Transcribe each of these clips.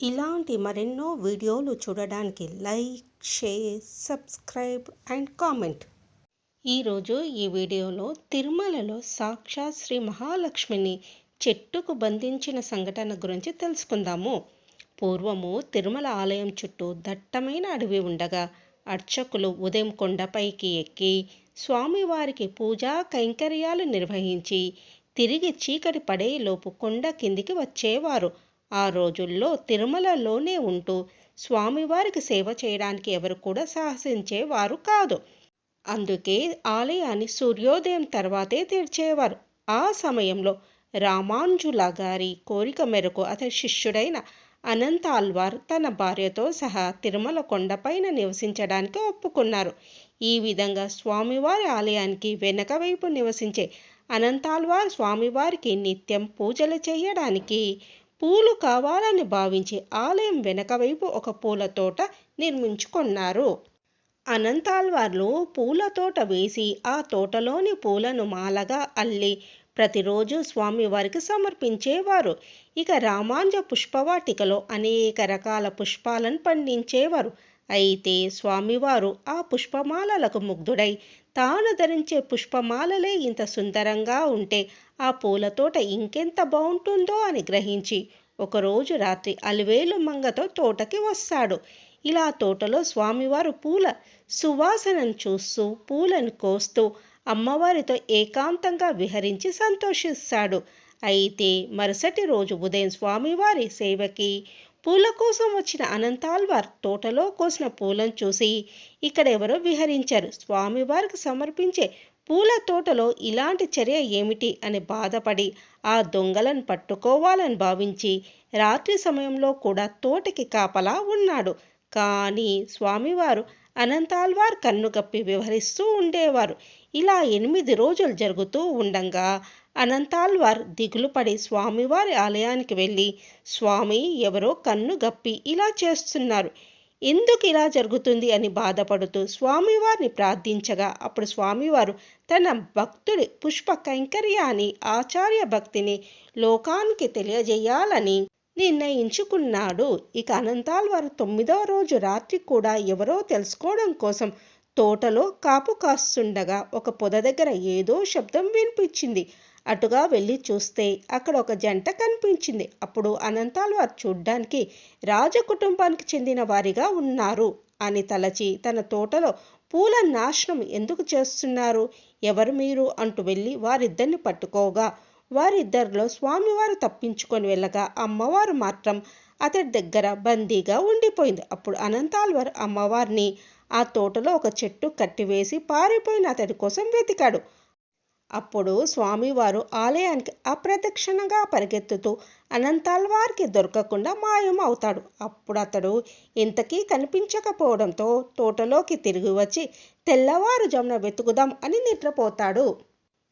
ఇలాంటి మరెన్నో వీడియోలు చూడడానికి like share subscribe and comment. ఈరోజు ఈ వీడియోలో తిరుమలలో సాక్షాత్ శ్రీ మహాలక్ష్మిని చెట్టుకు బంధించిన సంఘటన గురించి తెలుసుకుందాము. పూర్వము తిరుమల ఆలయం చుట్టూ దట్టమైన అడవి ఉండగా అర్చకులు ఉదయం కొండపైకి ఎక్కి స్వామివారికి పూజా కైంకర్యాలు నిర్వహించి తిరిగి చీకటి పడేలోపు కొండ కిందికి వచ్చేవారు. ఆ రోజుల్లో తిరుమలలోనే ఉంటూ స్వామివారికి సేవ చేయడానికి ఎవరు కూడా సాహసించేవారు కాదు. అందుకే ఆలయాన్ని సూర్యోదయం తర్వాతే తెరిచేవారు. ఆ సమయంలో రామాంజుల గారి కోరిక మేరకు అతని శిష్యుడైన అనంతాల్వార్ తన భార్యతో సహా తిరుమల కొండపైన నివసించడానికి ఒప్పుకున్నారు. ఈ విధంగా స్వామివారి ఆలయానికి వెనక వైపు నివసించే అనంతాల్వార్ స్వామివారికి నిత్యం పూజలు చేయడానికి పూలు కావాలని భావించి ఆలయం వెనక వైపు ఒక పూల తోట నిర్మించుకున్నారు. అనంతాల్వార్లు పూల తోట వేసి ఆ తోటలోని పూలను మాలగా అల్లి ప్రతిరోజు స్వామివారికి సమర్పించేవారు. ఇక రామాంజ పుష్పవాటికలో అనేక రకాల పుష్పాలను పండించేవారు. అయితే స్వామివారు ఆ పుష్పమాలలకు ముగ్ధుడై తాను ధరించే పుష్పమాలలే ఇంత సుందరంగా ఉంటే ఆ పూలతోట ఇంకెంత బాగుంటుందో అని గ్రహించి ఒకరోజు రాత్రి అలివేలు మంగతో తోటకి వస్తాడు. ఇలా తోటలో స్వామివారు పూల సువాసనను చూస్తూ పూలను కోస్తూ అమ్మవారితో ఏకాంతంగా విహరించి సంతోషిస్తాడు. అయితే మరుసటి రోజు ఉదయం స్వామివారి సేవకి పూల కోసం వచ్చిన అనంతాల్వార్ తోటలో కోసిన పూలను చూసి ఇక్కడ ఎవరో విహరించారు. స్వామివారికి సమర్పించే పూల తోటలో ఇలాంటి చర్య ఏమిటి అని బాధపడి ఆ దొంగలను పట్టుకోవాలని భావించి రాత్రి సమయంలో కూడా తోటకి కాపలా ఉన్నాడు. కానీ స్వామివారు అనంతాల్వార్ కన్నుగప్పి వ్యవహరిస్తూ ఉండేవారు. ఇలా ఎనిమిది రోజులు జరుగుతూ ఉండంగా అనంతాల్వార్ దిగులుపడి స్వామివారి ఆలయానికి వెళ్ళి స్వామి ఎవరో కన్ను గప్పి ఇలా చేస్తున్నారు. ఎందుకు ఇలా జరుగుతుంది? అని బాధపడుతూ స్వామివారిని ప్రార్థించగా అప్పుడు స్వామివారు తన భక్తుడి పుష్ప కైంకర్యాన్ని ఆచార్య భక్తిని లోకానికి తెలియజేయాలని నిర్ణయించుకున్నాడు. ఇక అనంతాల్వారు తొమ్మిదవ రోజు రాత్రి కూడా ఎవరో తెలుసుకోవడం కోసం తోటలో కాపు కాస్తుండగా ఒక పొద దగ్గర ఏదో శబ్దం వినిపించింది. అటుగా వెళ్ళి చూస్తే అక్కడ ఒక జంట కనిపించింది. అప్పుడు అనంతాల్వారు చూడ్డానికి రాజకుటుంబానికి చెందిన వారిగా ఉన్నారు. అని తలచి తన తోటలో పూల నాశనం ఎందుకు చేస్తున్నారు? ఎవరు మీరు? అంటూ వెళ్ళి వారిద్దరిని పట్టుకోగా వారిద్దరిలో స్వామివారు తప్పించుకొని వెళ్ళగా అమ్మవారు మాత్రం అతడి దగ్గర బందీగా ఉండిపోయింది. అప్పుడు అనంతాల్వారు అమ్మవారిని ఆ తోటలో ఒక చెట్టు కట్టివేసి పారిపోయిన అతడి కోసం వెతికాడు. అప్పుడు స్వామివారు ఆలయానికి అప్రదక్షిణగా పరిగెత్తుతూ అనంతాల్వారికి దొరకకుండా మాయం అవుతాడు అప్పుడు అతడు ఇంతకీ కనిపించకపోవడంతో తోటలోకి తిరిగి వచ్చి తెల్లవారుజామున వెతుకుదాం అని నిద్రపోతాడు.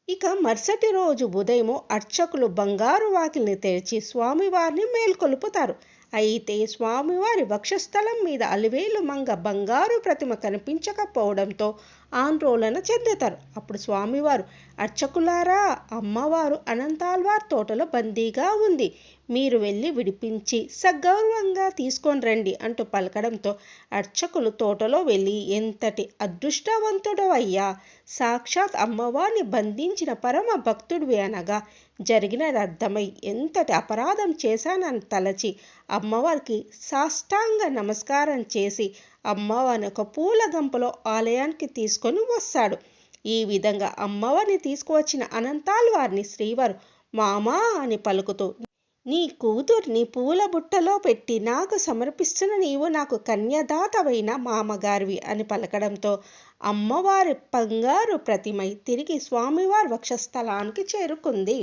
ఇక మరుసటి రోజు ఉదయము అర్చకులు బంగారు వాకిల్ని తెరిచి స్వామివారిని మేల్కొలుపుతారు. అయితే స్వామివారి వక్షస్థలం మీద అలివేలు మంగ బంగారు ప్రతిమ కనిపించకపోవడంతో ఆందోళన చెందుతారు. అప్పుడు స్వామివారు అర్చకులారా అమ్మవారు అనంతాల్వార్ తోటలో బందీగా ఉంది. మీరు వెళ్ళి విడిపించి సగౌరవంగా తీసుకొని రండి అంటూ పలకడంతో అర్చకులు తోటలో వెళ్ళి ఎంతటి అదృష్టవంతుడు అయ్యా సాక్షాత్ అమ్మవారిని బంధించిన పరమ భక్తుడివి అనగా జరిగినది అర్థమై ఎంతటి అపరాధం చేశానని తలచి అమ్మవారికి సాష్టాంగ నమస్కారం చేసి అమ్మవారిని ఒక పూల గంపలో ఆలయానికి తీసుకొని వస్తాడు. ఈ విధంగా అమ్మవారిని తీసుకువచ్చిన అనంతాలు వారిని శ్రీవారు మామా అని పలుకుతూ నీ కూతుర్ని పూల బుట్టలో పెట్టి నాకు సమర్పిస్తున్న నీవు నాకు కన్యదాతవైన మామగారివి అని పలకడంతో అమ్మవారి బంగారు ప్రతిమై తిరిగి స్వామివారి వక్షస్థలానికి చేరుకుంది.